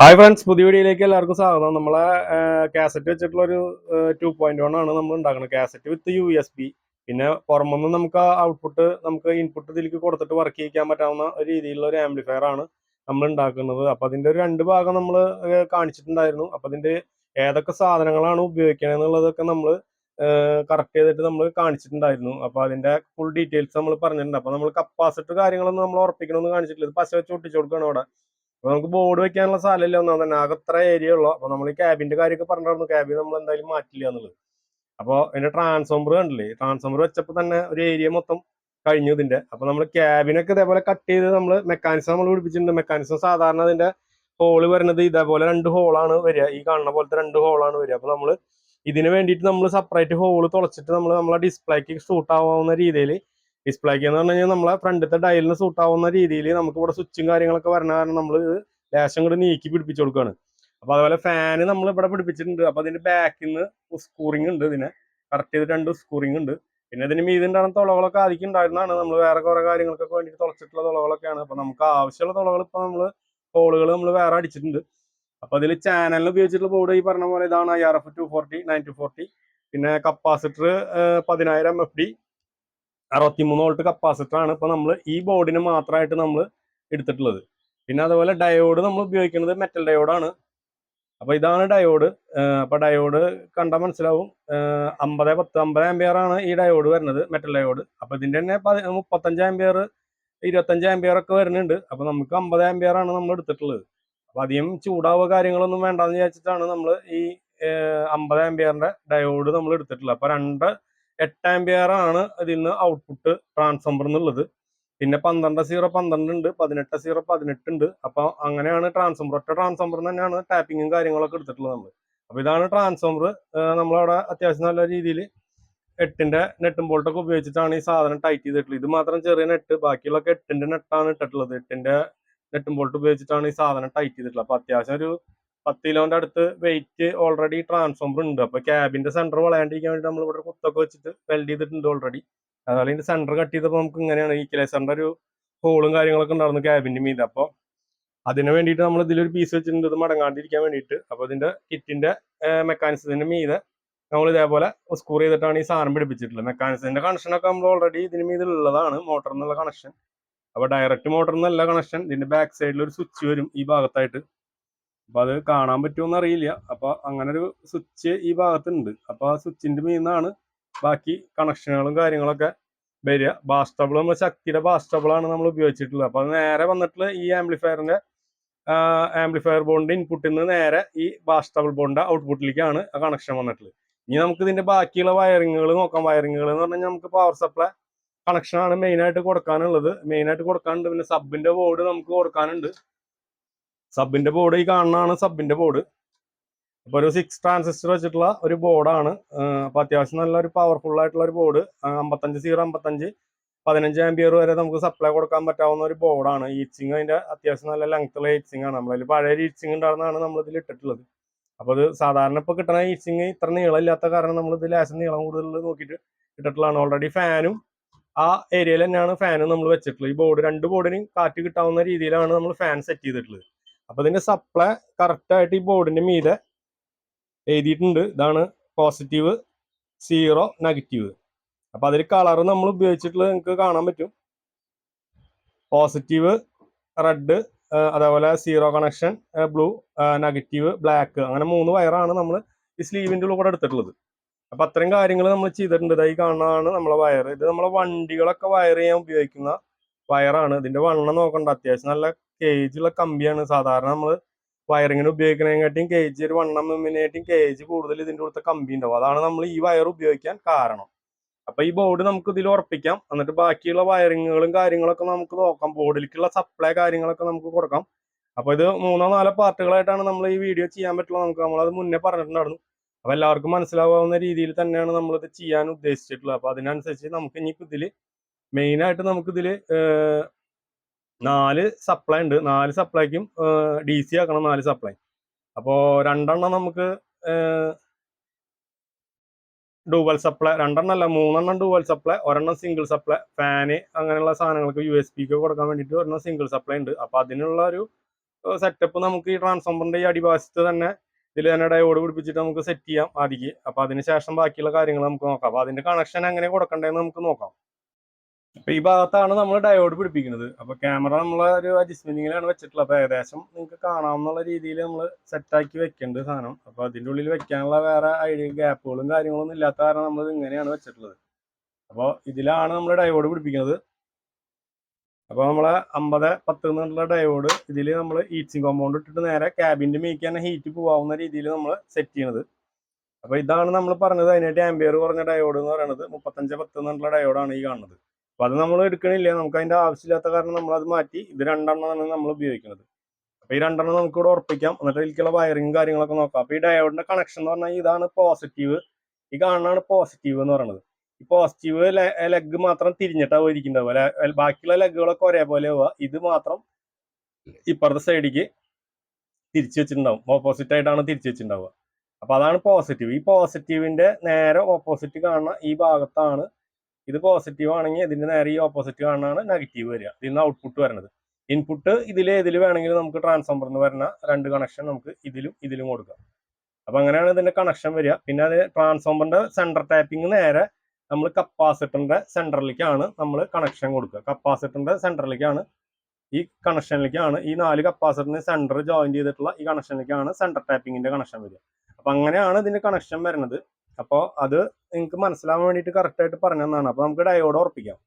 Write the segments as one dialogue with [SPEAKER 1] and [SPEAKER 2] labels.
[SPEAKER 1] Hi friends പുതിയ വീഡിയോയിലേക്ക് എല്ലാവർക്കും സ്വാഗതം. നമ്മളെ കാസറ്റ് വെച്ചിട്ടുള്ള ഒരു ടു പോയിന്റ് വൺ ആണ് നമ്മൾ ഉണ്ടാക്കുന്നത്. Cassette with U S B പിന്നെ പുറമൊന്നും നമുക്ക് ഔട്ട്പുട്ട് നമുക്ക് ഇൻപുട്ട് ഇതിലേക്ക് കൊടുത്തിട്ട് വർക്ക് ചെയ്യിക്കാൻ പറ്റാവുന്ന രീതിയിലുള്ള ഒരു ആംപ്ലിഫയർ ആണ് നമ്മൾ ഉണ്ടാക്കുന്നത്. അപ്പൊ അതിന്റെ ഒരു രണ്ട് ഭാഗം നമ്മൾ കാണിച്ചിട്ടുണ്ടായിരുന്നു. അപ്പൊ അതിന്റെ ഏതൊക്കെ സാധനങ്ങളാണ് ഉപയോഗിക്കുന്നത് എന്നുള്ളതൊക്കെ നമ്മൾ കറക്റ്റ് ചെയ്തിട്ട് നമ്മൾ കാണിച്ചിട്ടുണ്ടായിരുന്നു. അപ്പൊ അതിന്റെ ഫുൾ ഡീറ്റെയിൽസ് നമ്മൾ പറഞ്ഞിട്ടുണ്ട്. അപ്പൊ നമ്മൾ കപ്പാസിറ്റർ കാര്യങ്ങളൊന്നും നമ്മൾ ഉറപ്പിക്കണമെന്ന് കാണിച്ചിട്ടില്ല. ഇത് പശ വെച്ച് ഒട്ടിച്ചു കൊടുക്കണം അവിടെ അപ്പൊ നമുക്ക് ബോർഡ് വെക്കാനുള്ള സ്ഥലമില്ല ഒന്നാം തന്നെ. ആകെ അത്ര ഏരിയ ഉള്ളു. അപ്പൊ നമ്മൾ ഈ ക്യാബിന്റെ കാര്യമൊക്കെ പറഞ്ഞിരുന്നു ക്യാബിൻ നമ്മൾ എന്തായാലും മാറ്റില്ല എന്നുള്ളത്. അപ്പോൾ അതിന്റെ ട്രാൻസ്ഫോമർ കണ്ടില്ലേ? ട്രാൻസ്ഫോമർ വെച്ചപ്പോൾ തന്നെ ഒരു ഏരിയ മൊത്തം കഴിഞ്ഞു ഇതിന്റെ. അപ്പൊ നമ്മൾ ക്യാബിനൊക്കെ ഇതേപോലെ കട്ട് ചെയ്ത് നമ്മൾ മെക്കാനിസം നമ്മൾ പിടിപ്പിച്ചിട്ടുണ്ട്. മെക്കാനിസം സാധാരണ അതിന്റെ ഹോൾ വരുന്നത് ഇതേപോലെ രണ്ട് ഹോളാണ് വരിക. ഈ കാണുന്ന പോലത്തെ രണ്ട് ഹോളാണ് വരിക. അപ്പൊ നമ്മൾ ഇതിന് വേണ്ടിയിട്ട് നമ്മൾ സെപ്പറേറ്റ് ഹോൾ തുളച്ചിട്ട് നമ്മൾ നമ്മളെ ഡിസ്പ്ലേക്ക് സൂട്ട് ആവാവുന്ന രീതിയിൽ ഡിസ്പ്ലേക്ക് എന്ന് പറഞ്ഞു കഴിഞ്ഞാൽ നമ്മളെ ഫ്രണ്ടത്തെ ഡയലിന് സൂട്ട് ആവുന്ന രീതിയിൽ നമുക്ക് ഇവിടെ സ്വിച്ചും കാര്യങ്ങളൊക്കെ വരണ കാരണം നമ്മൾ ലേശം കൂടി നീക്കി പിടിപ്പിച്ചു കൊടുക്കുകയാണ് അപ്പൊ അതുപോലെ ഫാന് നമ്മൾ ഇവിടെ പിടിപ്പിച്ചിട്ടുണ്ട്. അപ്പൊ അതിന്റെ ബാക്കിൽ നിന്ന് സ്കൂറിംഗ് ഉണ്ട് ഇതിനെ. കറക്റ്റ് ചെയ്ത് രണ്ട് സ്കൂറിംഗ് ഉണ്ട്. പിന്നെ ഇതിന് മീതിണ്ടാകുന്ന തുളകളൊക്കെ ആദ്യം ഉണ്ടായിരുന്നതാണ്. നമ്മൾ വേറെ കുറെ കാര്യങ്ങൾക്കൊക്കെ വേണ്ടിയിട്ട് തുളച്ചിട്ടുള്ള തുളകളൊക്കെയാണ്. അപ്പൊ നമുക്ക് ആവശ്യമുള്ള തുളകൾ ഇപ്പൊ നമ്മൾ ഹോളുകൾ നമ്മൾ വേറെ അടിച്ചിട്ടുണ്ട്. അപ്പൊ അതിൽ ചാനലിൽ ഉപയോഗിച്ചിട്ടുള്ള ബോർഡ് ഈ പറഞ്ഞ പോലെ ഇതാണ് I R F two forty nine two forty പിന്നെ കപ്പാസിറ്റർ പതിനായിരം എഫ് ഡി അറുപത്തിമൂന്ന് വോൾട്ട് കപ്പാസിറ്റർ ആണ് ഇപ്പൊ നമ്മൾ ഈ ബോർഡിന് മാത്രമായിട്ട് നമ്മൾ എടുത്തിട്ടുള്ളത്. പിന്നെ അതുപോലെ ഡയോഡ് നമ്മൾ ഉപയോഗിക്കുന്നത് മെറ്റൽ ഡയോഡാണ് അപ്പൊ ഇതാണ് ഡയോഡ് അപ്പൊ ഡയോഡ് കണ്ടാൽ മനസ്സിലാവും. അമ്പത് പത്ത് അമ്പത് ആംബിയർ ആണ് ഈ ഡയോഡ് വരുന്നത് മെറ്റൽ ഡയോഡ് അപ്പൊ ഇതിന്റെ തന്നെ പതി- മുപ്പത്തഞ്ച് ആംബിയർ ഇരുപത്തഞ്ച് ആംബിയർ ഒക്കെ വരുന്നുണ്ട്. അപ്പൊ നമുക്ക് അമ്പത് ആംബിയർ ആണ് നമ്മൾ എടുത്തിട്ടുള്ളത്. അപ്പൊ അധികം ചൂടാവുക കാര്യങ്ങളൊന്നും വേണ്ടെന്ന് വിചാരിച്ചിട്ടാണ് നമ്മൾ ഈ അമ്പത് ആംബിയറിന്റെ ഡയോഡ് നമ്മൾ എടുത്തിട്ടുള്ളത്. അപ്പൊ രണ്ട് എട്ട് ആംബിയർ ആണ് ഇതിൽ നിന്ന് ഔട്ട്പുട്ട് ട്രാൻസ്ഫോമർ എന്നുള്ളത്. പിന്നെ പന്ത്രണ്ട് സീറോ പന്ത്രണ്ട് ഉണ്ട് പതിനെട്ട് സീറോ പതിനെട്ട് ഉണ്ട്. അപ്പൊ അങ്ങനെയാണ് ട്രാൻസ്ഫോമർ ഒറ്റ ട്രാൻസ്ഫോമർ തന്നെയാണ് ടാപ്പിങ്ങും കാര്യങ്ങളൊക്കെ എടുത്തിട്ടുള്ളത് നമ്മൾ അപ്പൊ ഇതാണ് ട്രാൻസ്ഫോമർ നമ്മളവിടെ അത്യാവശ്യം നല്ല രീതിയിൽ എട്ടിന്റെ നെട്ടും ബോൾട്ടൊക്കെ ഉപയോഗിച്ചിട്ടാണ് ഈ സാധനം ടൈറ്റ് ചെയ്തിട്ടുള്ളത്. ഇത് മാത്രം ചെറിയ നെട്ട് ബാക്കിയുള്ളൊക്കെ എട്ടിന്റെ നെട്ടാണ് ഇട്ടിട്ടുള്ളത്. എട്ടിന്റെ നെട്ടും ബോൾട്ട് ഉപയോഗിച്ചിട്ടാണ് ഈ സാധനം ടൈറ്റ് ചെയ്തിട്ടുള്ളത്. അപ്പൊ അത്യാവശ്യം ഒരു പത്ത് കിലോന്റെ അടുത്ത് വെയിറ്റ് ഓൾറെഡി ട്രാൻസ്ഫോമർ ഉണ്ട്. അപ്പൊ ക്യാബിന്റെ സെന്റർ വളയാണ്ടിരിക്കാൻ വേണ്ടി നമ്മൾ ഇവിടെ കുത്തൊക്കെ വെച്ചിട്ട് വെൽഡ് ചെയ്തിട്ടുണ്ട് ഓൾറെഡി അതുപോലെ ഇതിന്റെ സെന്റർ കട്ട് ചെയ്തപ്പോൾ നമുക്ക് ഇങ്ങനെയാണ് ഈ കിലേസറിന്റെ ഒരു ഹോളും കാര്യങ്ങളൊക്കെ ഉണ്ടായിരുന്നു ക്യാബിന്റെ മീത്. അപ്പോൾ അതിന് വേണ്ടിയിട്ട് നമ്മൾ ഇതിലൊരു പീസ് വെച്ചിട്ടുണ്ട്. ഇത് മടങ്ങാണ്ടിരിക്കാൻ വേണ്ടിയിട്ട്. അപ്പോൾ ഇതിന്റെ കിറ്റിന്റെ മെക്കാനിസത്തിന്റെ മീതെ നമ്മൾ ഇതേപോലെ സ്കൂർ ചെയ്തിട്ടാണ് ഈ സാധനം പിടിപ്പിച്ചിട്ടുള്ളത്. മെക്കാനിസത്തിന്റെ കണക്ഷനൊക്കെ നമ്മൾ ഓൾറെഡി ഇതിന് മീതെ ഉള്ളതാണ്. മോട്ടർ എന്നുള്ള കണക്ഷൻ അപ്പോൾ ഡയറക്റ്റ് മോട്ടറിൽ നിന്നല്ല കണക്ഷൻ ഇതിന്റെ ബാക്ക് സൈഡിൽ ഒരു സ്വിച്ച് വരും ഈ ഭാഗത്തായിട്ട്. അപ്പൊ അത് കാണാൻ പറ്റുമെന്ന് അറിയില്ല. അപ്പൊ അങ്ങനെ ഒരു സ്വിച്ച് ഈ ഭാഗത്തുണ്ട്. അപ്പൊ ആ സ്വിച്ചിന്റെ മീന്നാണ് ബാക്കി കണക്ഷനുകളും കാര്യങ്ങളൊക്കെ വരിക. ബാസ്റ്റബിൾ നമ്മൾ ശക്തിയുടെ ബാസ്റ്റബിൾ ആണ് നമ്മൾ ഉപയോഗിച്ചിട്ടുള്ളത്. അപ്പൊ അത് നേരെ വന്നിട്ടുള്ള ഈ ആംപ്ലിഫയറിന്റെ ആംപ്ലിഫയർ ബോണ്ട് ഇൻപുട്ടിൽ നിന്ന് നേരെ ഈ ബാസ്റ്റബിൾ ബോണ്ട് ഔട്ട്പുട്ടിലേക്കാണ് ആ കണക്ഷൻ വന്നിട്ടുള്ളത്. ഇനി നമുക്ക് ഇതിന്റെ ബാക്കിയുള്ള വയറിങ്ങുകൾ നോക്കാം. വയറിങ്ങുകൾ എന്ന് പറഞ്ഞാൽ നമുക്ക് പവർ സപ്ലൈ മെയിൻ ആയിട്ട് കൊടുക്കാനുള്ളത്. മെയിൻ ആയിട്ട് കൊടുക്കാനുണ്ട്. പിന്നെ സബിന്റെ ബോർഡ് നമുക്ക് കൊടുക്കാനുണ്ട്. സബിന്റെ ബോർഡ് ഈ കാണുന്നതാണ് സബിന്റെ ബോർഡ് അപ്പൊ ഒരു സിക്സ് ട്രാൻസിസ്റ്റർ വെച്ചിട്ടുള്ള ഒരു ബോർഡാണ് അപ്പൊ അത്യാവശ്യം നല്ല ഒരു പവർഫുൾ ആയിട്ടുള്ള ഒരു ബോർഡ് അമ്പത്തഞ്ച് സീറോ അമ്പത്തഞ്ച്. പതിനഞ്ച് ആംബിയർ വരെ നമുക്ക് സപ്ലൈ കൊടുക്കാൻ പറ്റാവുന്ന ഒരു ബോർഡാണ് ഈച്ചിങ് അതിന്റെ അത്യാവശ്യം നല്ല ലെങ്ത്തുള്ള ഈച്ചിങ് ആണ്. നമ്മളതിൽ പഴയ ഈച്ചിങ് നമ്മൾ ഇതിൽ ഇട്ടിട്ടുള്ളത്. അപ്പൊ അത് സാധാരണ ഇപ്പൊ കിട്ടുന്ന ഈച്ചിങ് ഇത്ര നീളമില്ലാത്ത കാരണം നമ്മൾ ഇത് ലേശം നീളം കൂടുതൽ നോക്കിയിട്ട് ഇട്ടിട്ടുള്ളതാണ്. ഓൾറെഡി ഫാനും ആ ഏരിയയിൽ തന്നെയാണ് ഫാനും നമ്മൾ വെച്ചിട്ടുള്ളത്. ഈ ബോർഡ് രണ്ട് ബോർഡിനും കാറ്റ് കിട്ടാവുന്ന രീതിയിലാണ് നമ്മൾ ഫാൻ സെറ്റ് ചെയ്തിട്ടുള്ളത്. അപ്പൊ ഇതിന്റെ സപ്ലൈ കറക്റ്റ് ആയിട്ട് ഈ ബോർഡിന്റെ മീതെ എഴുതിയിട്ടുണ്ട്. ഇതാണ് പോസിറ്റീവ് സീറോ നെഗറ്റീവ് അപ്പൊ അതിൽ കളർ നമ്മൾ ഉപയോഗിച്ചിട്ടുള്ളത് നിങ്ങൾക്ക് കാണാൻ പറ്റും. പോസിറ്റീവ് റെഡ് അതേപോലെ zero connection blue negative black അങ്ങനെ മൂന്ന് വയറാണ് നമ്മൾ ഈ സ്ലീവിന്റെ ഉള്ളിൽ കൂടെ എടുത്തിട്ടുള്ളത്. അപ്പൊ അത്രയും കാര്യങ്ങൾ നമ്മൾ ചെയ്തിട്ടുണ്ട്. ഇതായി കാണാനാണ് നമ്മളെ വയർ ഇത് നമ്മളെ വണ്ടികളൊക്കെ വയർ ചെയ്യാൻ ഉപയോഗിക്കുന്ന വയറാണ് ഇതിന്റെ വണ്ണം നോക്കണ്ട. അത്യാവശ്യം നല്ല കേജുള്ള കമ്പിയാണ്. സാധാരണ നമ്മൾ വയറിങ്ങിന് ഉപയോഗിക്കുന്നതിനെക്കാട്ടിയും കേജ് ഒരു വണ്ണം എമ്മിനെക്കാട്ടിയും കേജ് കൂടുതൽ ഇതിന്റെ ഉള്ളത്തെ കമ്പി ഉണ്ടാവും. അതാണ് നമ്മൾ ഈ വയർ ഉപയോഗിക്കാൻ കാരണം. അപ്പൊ ഈ ബോർഡ് നമുക്ക് ഇതിൽ ഉറപ്പിക്കാം. എന്നിട്ട് ബാക്കിയുള്ള വയറിങ്ങുകളും കാര്യങ്ങളൊക്കെ നമുക്ക് നോക്കാം. ബോർഡിലേക്കുള്ള സപ്ലൈ കാര്യങ്ങളൊക്കെ നമുക്ക് കൊടുക്കാം. അപ്പൊ ഇത് മൂന്നോ നാലോ പാർട്ടുകളായിട്ടാണ് നമ്മൾ ഈ വീഡിയോ ചെയ്യാൻ പറ്റുള്ളൂ. നമുക്ക് നമ്മളത് മുന്നേ പറഞ്ഞിട്ടുണ്ടായിരുന്നു. അപ്പൊ എല്ലാവർക്കും മനസ്സിലാവുന്ന രീതിയിൽ തന്നെയാണ് നമ്മളിത് ചെയ്യാൻ ഉദ്ദേശിച്ചിട്ടുള്ളത്. അപ്പൊ അതിനനുസരിച്ച് നമുക്ക് ഇനി ഇതിൽ മെയിനായിട്ട് നമുക്ക് ഇതിൽ നാല് സപ്ലൈ ഉണ്ട്. നാല് സപ്ലൈക്കും ഡി സി ആക്കണം നാല് സപ്ലൈ അപ്പോ രണ്ടെണ്ണം നമുക്ക് ഡുവൽ സപ്ലൈ രണ്ടെണ്ണം അല്ല മൂന്നെണ്ണം ഡുവൽ സപ്ലൈ ഒരെണ്ണം സിംഗിൾ സപ്ലൈ ഫാന് അങ്ങനെയുള്ള സാധനങ്ങൾക്ക് യു എസ് പിക്ക് കൊടുക്കാൻ വേണ്ടിയിട്ട് ഒരെണ്ണം സിംഗിൾ സപ്ലൈ ഉണ്ട്. അപ്പോൾ അതിനുള്ള ഒരു സെറ്റപ്പ് നമുക്ക് ഈ ട്രാൻസ്ഫോമറിന്റെ ഈ അടിഭാഗത്ത് തന്നെ ഇതിൽ തന്നെ ഡയോഡ് പിടിപ്പിച്ചിട്ട് നമുക്ക് സെറ്റ് ചെയ്യാം ആദ്യം അപ്പൊ അതിന് ശേഷം ബാക്കിയുള്ള കാര്യങ്ങൾ നമുക്ക് നോക്കാം. അപ്പൊ അതിന്റെ കണക്ഷൻ എങ്ങനെ കൊടുക്കണ്ടേന്ന് നമുക്ക് നോക്കാം. അപ്പൊ ഈ ഭാഗത്താണ് നമ്മൾ ഡയോഡ് പിടിപ്പിക്കുന്നത്. അപ്പൊ ക്യാമറ നമ്മളെ ഒരു അഡ്ജസ്റ്റ്മെന്റിങ്ങിലാണ് വെച്ചിട്ടുള്ളത്. അപ്പൊ ഏകദേശം നിങ്ങൾക്ക് കാണാവുന്ന രീതിയിൽ നമ്മൾ സെറ്റാക്കി വെക്കേണ്ട സാധനം. അപ്പൊ അതിന്റെ ഉള്ളിൽ വെക്കാനുള്ള വേറെ ഐഡിയ ഗ്യാപ്പുകളും കാര്യങ്ങളൊന്നും ഇല്ലാത്ത കാരണം നമ്മൾ ഇങ്ങനെയാണ് വെച്ചിട്ടുള്ളത്. അപ്പോൾ ഇതിലാണ് നമ്മൾ ഡയോഡ് പിടിപ്പിക്കുന്നത്. അപ്പോൾ നമ്മളെ അമ്പത് പത്ത് എന്നുള്ള ഡയോഡ് ഇതിൽ നമ്മൾ ഹീറ്റ്സിങ് കോമ്പൗണ്ട് ഇട്ടിട്ട് നേരെ ക്യാബിന്റെ മേക്ക് തന്നെ ഹീറ്റ് പോവാവുന്ന രീതിയിൽ നമ്മൾ സെറ്റ് ചെയ്യണത്. അപ്പോൾ ഇതാണ് നമ്മൾ പറഞ്ഞത്. അതിനായിട്ട് ആംബിയർ കുറഞ്ഞ ഡയോഡ് എന്ന് പറയുന്നത് മുപ്പത്തഞ്ച് പത്ത് എന്നുള്ള ഡയോഡാണ് ഈ കാണുന്നത്. അപ്പോൾ അത് നമ്മൾ എടുക്കണില്ല. നമുക്ക് അതിന്റെ ആവശ്യമില്ലാത്ത കാരണം നമ്മൾ അത് മാറ്റി ഇത് രണ്ടെണ്ണമാണ് നമ്മൾ ഉപയോഗിക്കുന്നത്. അപ്പോൾ ഈ രണ്ടെണ്ണം നമുക്ക് ഇവിടെ ഉറപ്പിക്കാം. എന്നിട്ട് ഇതിലേക്കുള്ള വയറിങ് കാര്യങ്ങളൊക്കെ നോക്കാം. അപ്പോൾ ഈ ഡയോഡിന്റെ കണക്ഷൻ എന്ന് പറഞ്ഞാൽ ഇതാണ് പോസിറ്റീവ് ഈ കാണുന്നതാണ് പോസിറ്റീവ് എന്ന് പറയുന്നത് ഈ പോസിറ്റീവ് ലെഗ് മാത്രം തിരിഞ്ഞിട്ടാ ഇരിക്കുന്നുണ്ടാവുക ലെ- ബാക്കിയുള്ള ലെഗുകളൊക്കെ ഒരേപോലെ പോവാ ഇത് മാത്രം ഇപ്പുറത്തെ സൈഡിക്ക് തിരിച്ചു വെച്ചിട്ടുണ്ടാവും. ഓപ്പോസിറ്റ് ആയിട്ടാണ് തിരിച്ചു വെച്ചിട്ടുണ്ടാവുക. അപ്പൊ അതാണ് പോസിറ്റീവ് ഈ പോസിറ്റീവിന്റെ നേരെ ഓപ്പോസിറ്റ് കാണുന്ന ഈ ഭാഗത്താണ് ഇത് പോസിറ്റീവ് ആണെങ്കിൽ ഇതിന്റെ നേരെ ഈ ഓപ്പോസിറ്റ് കാണുന്നതാണ് നെഗറ്റീവ് വരിക. ഇതിൽ നിന്ന് ഔട്ട്പുട്ട് വരുന്നത് ഇൻപുട്ട് ഇതിൽ ഏതിൽ വേണമെങ്കിലും നമുക്ക് ട്രാൻസ്ഫോമറിന് വരുന്ന രണ്ട് കണക്ഷൻ നമുക്ക് ഇതിലും ഇതിലും കൊടുക്കാം. അപ്പൊ അങ്ങനെയാണ് ഇതിന്റെ കണക്ഷൻ വരിക. പിന്നെ അത് ട്രാൻസ്ഫോമറിന്റെ സെന്റർ ടാപ്പിംഗ് നേരെ നമ്മൾ കപ്പാസിറ്ററിന്റെ സെന്ററിലേക്കാണ് നമ്മൾ കണക്ഷൻ കൊടുക്കുക. കപ്പാസിറ്ററിന്റെ സെന്ററിലേക്കാണ് ഈ കണക്ഷനിലേക്കാണ് ഈ നാല് കപ്പാസിറ്ററിന് സെന്റർ ജോയിൻ ചെയ്തിട്ടുള്ള ഈ കണക്ഷനിലേക്കാണ് സെന്റർ ടാപ്പിങ്ങിന്റെ കണക്ഷൻ വരിക. അപ്പൊ അങ്ങനെയാണ് ഇതിന്റെ കണക്ഷൻ വരുന്നത് അപ്പോൾ അത് നിങ്ങൾക്ക് മനസ്സിലാവാൻ വേണ്ടിയിട്ട് കറക്റ്റ് ആയിട്ട് പറഞ്ഞു തന്നാണ് അപ്പൊ നമുക്ക് ഡയോഡ് ഉറപ്പിക്കാം.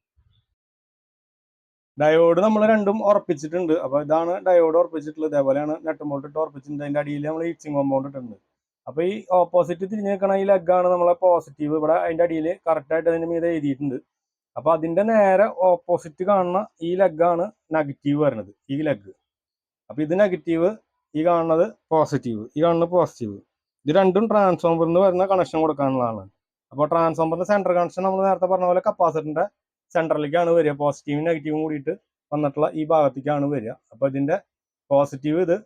[SPEAKER 1] ഡയോഡ് നമ്മൾ രണ്ടും ഉറപ്പിച്ചിട്ടുണ്ട്. അപ്പൊ ഇതാണ് ഡയോഡ് ഉറപ്പിച്ചിട്ടുള്ളത്. ഇതേപോലെയാണ് നെട്ട് ബോൾട്ട് ഇട്ട് ഉറപ്പിച്ചിട്ടുണ്ട്. അതിന്റെ അടിയിൽ നമ്മൾ ഈച്ചിങ് കോമ്പൗണ്ട് ഇട്ടിട്ടുണ്ട്. അപ്പൊ ഈ ഓപ്പോസിറ്റ് തിരിഞ്ഞ് നിൽക്കണ ഈ ലെഗാണ് നമ്മളെ പോസിറ്റീവ് ഇവിടെ അതിന്റെ അടിയിൽ കറക്റ്റ് ആയിട്ട് അതിന്റെ മീതെ എഴുതിയിട്ടുണ്ട്. അപ്പൊ അതിന്റെ നേരെ ഓപ്പോസിറ്റ് കാണുന്ന ഈ ലെഗാണ് നെഗറ്റീവ് വരുന്നത്. ഈ ലെഗ് അപ്പൊ ഇത് നെഗറ്റീവ് ഈ കാണുന്നത് പോസിറ്റീവ് ഈ കാണുന്നത് പോസിറ്റീവ് ഇത് രണ്ടും ട്രാൻസ്ഫോമറിൽ നിന്ന് വരുന്ന കണക്ഷൻ കൊടുക്കാനുള്ളതാണ്. അപ്പോൾ ട്രാൻസ്ഫോമറിന്റെ സെന്റർ കണക്ഷൻ നമ്മൾ നേരത്തെ പറഞ്ഞ പോലെ കപ്പാസിറ്ററിന്റെ സെന്ററിലേക്കാണ് വരിക. പോസിറ്റീവും നെഗറ്റീവും കൂടിയിട്ട് വന്നിട്ടുള്ള ഈ ഭാഗത്തേക്കാണ് വരിക. അപ്പോൾ ഇതിന്റെ പോസിറ്റീവ് ഇത്